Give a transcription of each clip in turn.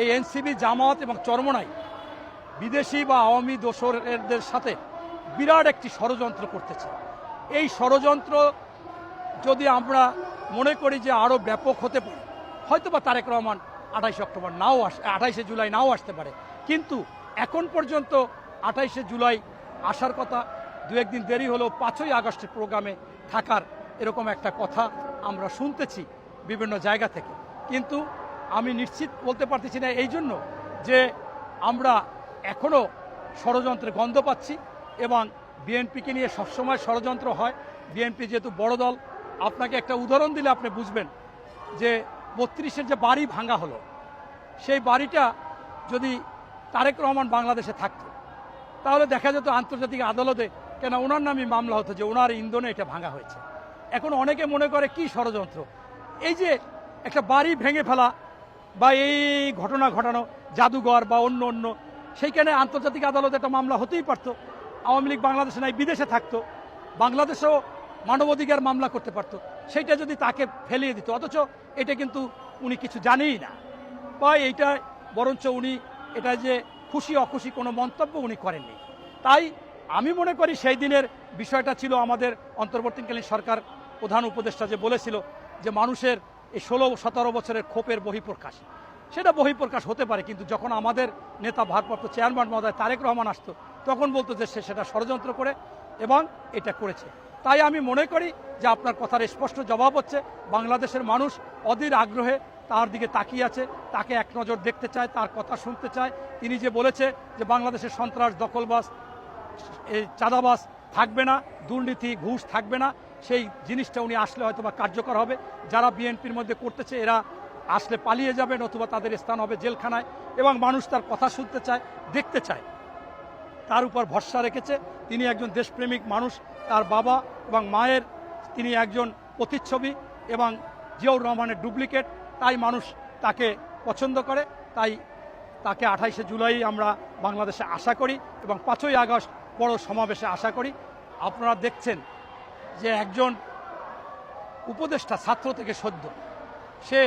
এই এনসিবি জামাত এবং চরমনাই বিদেশি বা আওয়ামী দোসরদের সাথে বিরাট একটি ষড়যন্ত্র করতেছে। এই ষড়যন্ত্র যদি আমরা মনে করি যে আরও ব্যাপক হতে পারে হয়তো বা তারেক রহমান আঠাইশে অক্টোবর নাও আস, আঠাইশে জুলাই নাও আসতে পারে। কিন্তু এখন পর্যন্ত আঠাইশে জুলাই আসার কথা, দু একদিন দেরি হলেও পাঁচই আগস্টের প্রোগ্রামে থাকার এরকম একটা কথা আমরা শুনতেছি বিভিন্ন জায়গা থেকে। কিন্তু আমি নিশ্চিত বলতে পারতেছি না এই জন্য যে আমরা এখনও ষড়যন্ত্রের গন্ধ পাচ্ছি এবং বিএনপিকে নিয়ে সবসময় ষড়যন্ত্র হয়। বিএনপি যেহেতু বড় দল, আপনাকে একটা উদাহরণ দিলে আপনি বুঝবেন যে বত্রিশের যে বাড়ি ভাঙা হলো, সেই বাড়িটা যদি তারেক রহমান বাংলাদেশে থাকত, তাহলে দেখা যেত আন্তর্জাতিক আদালতে কেন ওনার নামে মামলা হতো যে ওনার ইন্ধনে এটা ভাঙা হয়েছে। এখন অনেকে মনে করে কি ষড়যন্ত্র? এই যে একটা বাড়ি ভেঙে ফেলা বা এই ঘটনা ঘটানো, জাদুঘর বা অন্য অন্য, সেইখানে আন্তর্জাতিক আদালতে একটা মামলা হতেই পারতো। আওয়ামী লীগ বাংলাদেশে নাই, বিদেশে থাকতো। বাংলাদেশেও মানবাধিকার মামলা করতে পারতো। সেইটা যদি তাকে ফেলিয়ে দিত, অথচ এটা কিন্তু উনি কিছু জানেই না। বা এইটা বরঞ্চ উনি এটা যে খুশি, অখুশি কোনো মন্তব্য উনি করেননি। তাই আমি মনে করি সেই দিনের বিষয়টা ছিল আমাদের অন্তর্বর্তীকালীন সরকার প্রধান উপদেষ্টা যে বলেছিল যে মানুষের এই ষোলো সতেরো বছরের ক্ষোভের বহিঃপ্রকাশ। সেটা বহিঃপ্রকাশ হতে পারে, কিন্তু যখন আমাদের নেতা, ভারপ্রাপ্ত চেয়ারম্যান মহোদয় তারেক রহমান আসতো, তখন বলতো যে সে সেটা ষড়যন্ত্র করে এবং এটা করেছে। তাই আমি মনে করি যে আপনার কথার স্পষ্ট জবাব হচ্ছে, বাংলাদেশের মানুষ অধীর আগ্রহে তার দিকে তাকিয়ে আছে, তাকে এক নজর দেখতে চায়, তার কথা শুনতে চায়। তিনি যে বলেছে যে বাংলাদেশের সন্ত্রাস দখলবাস এই চাঁদাবাস থাকবে না, দুর্নীতি, ঘুষ থাকবে না সেই জিনিসটা উনি আসলে হয়তো বা কার্যকর হবে। যারা বিএনপির মধ্যে করতেছে, এরা আসলে পালিয়ে যাবে, নতুবা তাদের স্থান হবে জেলখানায় এবং মানুষ তার কথা শুনতে চায়, দেখতে চায়। তার উপর ভরসা রেখেছে। তিনি একজন দেশপ্রেমিক মানুষ, তার বাবা এবং মায়ের, তিনি একজন প্রতিচ্ছবি এবং জিয়াউর রহমানের ডুপ্লিকেট। তাই মানুষ তাকে পছন্দ করে। তাই তাকে আঠাইশে জুলাই আমরা বাংলাদেশে আশা করি এবং পাঁচই আগস্ট বড় সমাবেশে আশা করি। আপনারা দেখছেন যে একজন উপদেষ্টা, ছাত্র থেকে সদ্য। সে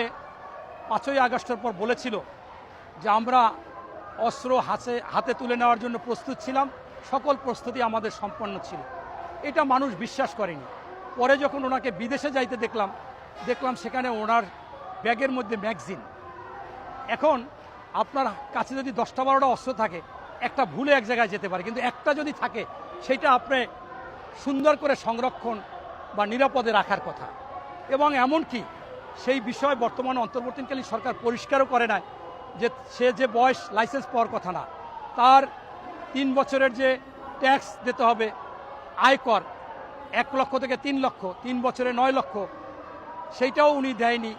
পাঁচই আগস্টের পর বলেছিল যে আমরা অস্ত্র হাতে হাতে তুলে নেওয়ার জন্য প্রস্তুত ছিলাম, সকল প্রস্তুতি আমাদের সম্পন্ন ছিল। এটা মানুষ বিশ্বাস করেনি। পরে যখন ওনাকে বিদেশে যাইতে দেখলাম দেখলাম সেখানে ওনার ব্যাগের মধ্যে ম্যাগজিন। এখন আপনার কাছে যদি দশটা বারোটা অস্ত্র থাকে, একটা ভুলে এক জায়গায় যেতে পারে, কিন্তু একটা যদি থাকে, সেটা আপনি সুন্দর করে সংরক্ষণ বা নিরাপদে রাখার কথা। এবং এমনকি সেই বিষয় বর্তমানে অন্তর্বর্তীকালীন সরকার পরিষ্কারও করে নাই যে সে যে বয়স লাইসেন্স পাওয়ার কথা না, তার তিন বছরের যে ট্যাক্স দিতে হবে আয়কর এক লক্ষ থেকে তিন লক্ষ, তিন বছরে নয় লক্ষ, সেইটাও উনি দেয়নি।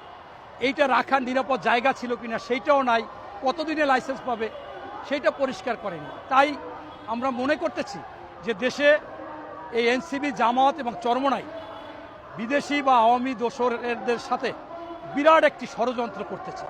এইটা রাখার নিরাপদ জায়গা ছিল কিনা সেইটাও নাই, কতদিনে লাইসেন্স পাবে সেইটা পরিষ্কার করেনি। তাই আমরা মনে করতেছি যে দেশে এই এনসিবি জামাত এবং চরমনাই বিদেশি বা আওয়ামী দোসরদের সাথে বিরাট একটি ষড়যন্ত্র করতেছে।